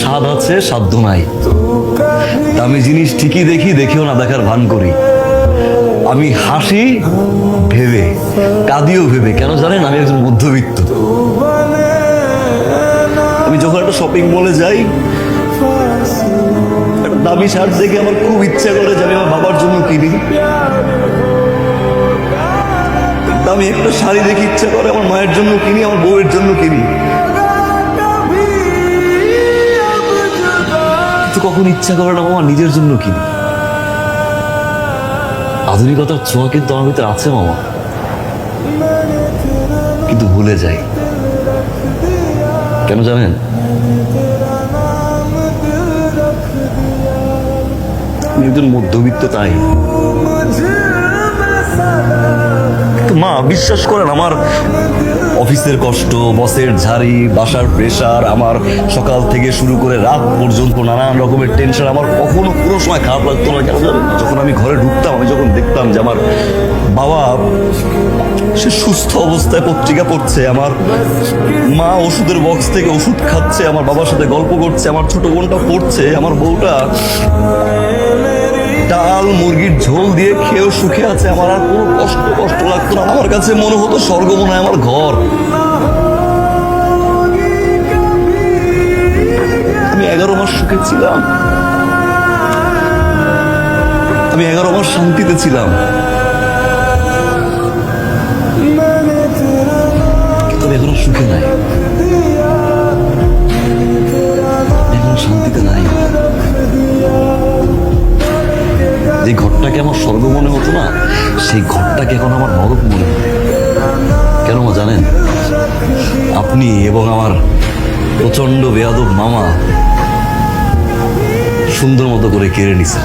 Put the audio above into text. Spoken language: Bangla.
স্বাদ আছে সাধ্য নাই। দামি জিনিস ঠিকই দেখি, দেখেও না, দেখার ভান করি। আমি হাসি, ভেবে, কাঁদিও ভেবে, কেন জানেন আমি একজন মধ্যবিত্ত। আমি যখন একটা শপিং মলে যাই দামি শার্ট দেখে আমার খুব ইচ্ছা করে যে আমি আমার বাবার জন্য কিনি। দামি একটা শাড়ি দেখে ইচ্ছা করে আমার মায়ের জন্য কিনি, আমার বউয়ের জন্য কিনি। কখন ইচ্ছা করে না মামা, নিজের জন্য কিনি। আধুনিকতার ছোঁয়া কিন্তু আমার ভিতরে আছে মামা। কিন্তু ভুলে যাই। কেন জানেন? একজন মধ্যবিত্ত, তাই। মা, বিশ্বাস করেন, আমার অফিসের কষ্ট, বসের ঝাড়ি, বাসার প্রেশার আমার সকাল থেকে শুরু করে রাত পর্যন্ত নানান রকমের টেনশন আমার কখনো কোনো সময় খারাপ লাগতো না। কেন যখন আমি ঘরে ঢুকতাম, আমি যখন দেখতাম যে আমার বাবা সে সুস্থ অবস্থায় পত্রিকা পড়ছে, আমার মা ওষুধের বক্স থেকে ওষুধ খাচ্ছে, আমার বাবার সাথে গল্প করছে, আমার ছোট বোনটা পড়ছে, আমার বউটা ঝোল দিয়ে খেয়েও সুখে আছে আমার, আর কোনো কষ্ট কষ্ট লাগতো না। আমার কাছে মনে হতো স্বর্গ মনে হয় আমার ঘর। আমি এগারো মাস সুখে ছিলাম। আমি এগারো মাস শান্তিতে ছিলাম। যে ঘরটাকে আমার স্বর্গ মনে হতো না, সেই ঘরটাকে এখন আমার নরক মনে হয়। কেন জানেন? আপনি এবং আমার প্রচণ্ড বেয়াদব মামা সুন্দর মতো করে কেড়ে নিছেন